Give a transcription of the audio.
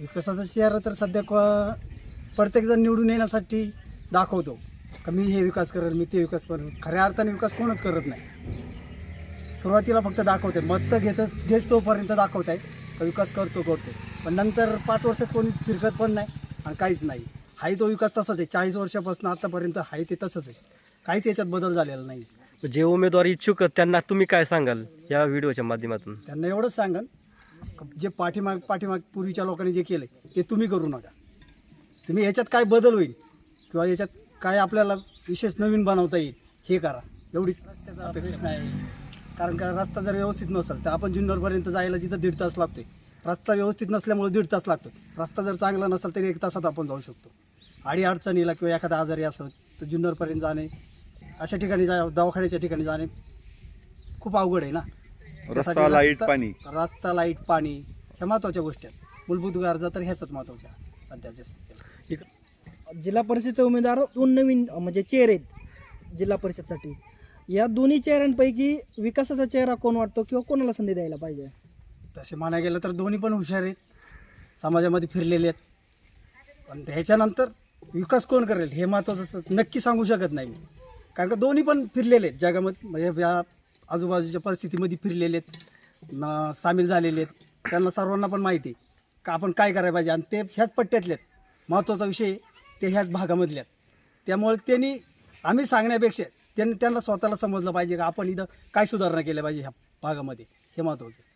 विकासाचा चेहरा तर सध्या क- प्रत्येकजण निवडून येण्यासाठी दाखवतो. का मी हे विकास करेल मी ते विकास करेल. खऱ्या अर्थाने विकास कोणच करत नाही. सुरुवातीला फक्त दाखवते मत घेतच घेच तोपर्यंत दाखवत आहे का विकास करतो करतो. पण नंतर पाच वर्षात कोणी फिरकत पण नाही आणि काहीच नाही. हाही तो विकास तसाच आहे. चाळीस वर्षापासून आतापर्यंत आहे ते तसंच आहे. काहीच याच्यात बदल झालेला नाही. जे उमेदवार इच्छुक त्यांना तुम्ही काय सांगाल या व्हिडिओच्या माध्यमातून? त्यांना एवढंच सांगन. का जे पाठीमाग पाठीमाग पूर्वीच्या लोकांनी जे केलं ते तुम्ही करू नका. तुम्ही याच्यात काय बदल होईल किंवा याच्यात काय आपल्याला विशेष नवीन बनवता येईल हे करा. एवढी अपेक्षा आहे. कारण का रस्ता जर व्यवस्थित नसेल तर आपण जुन्नरपर्यंत जायला जिथं दीड तास लागते रस्ता व्यवस्थित नसल्यामुळे दीड तास लागतो रस्ता जर चांगला नसेल तरी एक तासात आपण जाऊ शकतो. आडी अडचणीला किंवा एखादा आजारी असेल तर जुन्नरपर्यंत जाणे अशा ठिकाणी जा दवाखान्याच्या ठिकाणी जाणे खूप अवघड आहे ना. रस्ता, त्यासाठी लाइट, पाणी. रस्ता लाइट पाणी ह्या महत्त्वाच्या गोष्टी आहेत. मूलभूत गरजा तर ह्याच महत्त्वाच्या सध्याच्या स्थितीला जिल्हा परिषदचे उमेदवार दोन नवीन अ, म्हणजे चेहरे आहेत जिल्हा परिषदसाठी. या दोन्ही चेहऱ्यांपैकी विकासाचा चेहरा कोण वाटतो किंवा कोणाला संधी द्यायला पाहिजे? तसे म्हणायला गेलं तर दोन्ही पण हुशार आहेत. समाजामध्ये फिरलेले आहेत. पण ह्याच्यानंतर विकास कोण करेल हे महत्त्वाचं नक्की सांगू शकत नाही मी. कारण का दोन्ही पण फिरलेले आहेत जगामध्ये. म्हणजे या आजूबाजूच्या परिस्थितीमध्ये फिरलेले आहेत. न सामील झालेले आहेत. त्यांना सर्वांना पण माहिती आहे का आपण काय करायला पाहिजे. आणि ते ह्याच पट्ट्यातले आहेत. महत्त्वाचा विषय ते ह्याच भागामधले आहेत. त्यामुळे त्यांनी आम्ही सांगण्यापेक्षा त्यांनी त्यांना स्वतःला समजलं पाहिजे का आपण इथं काय सुधारणा केल्या पाहिजे ह्या भागामध्ये. हे महत्त्वाचं आहे.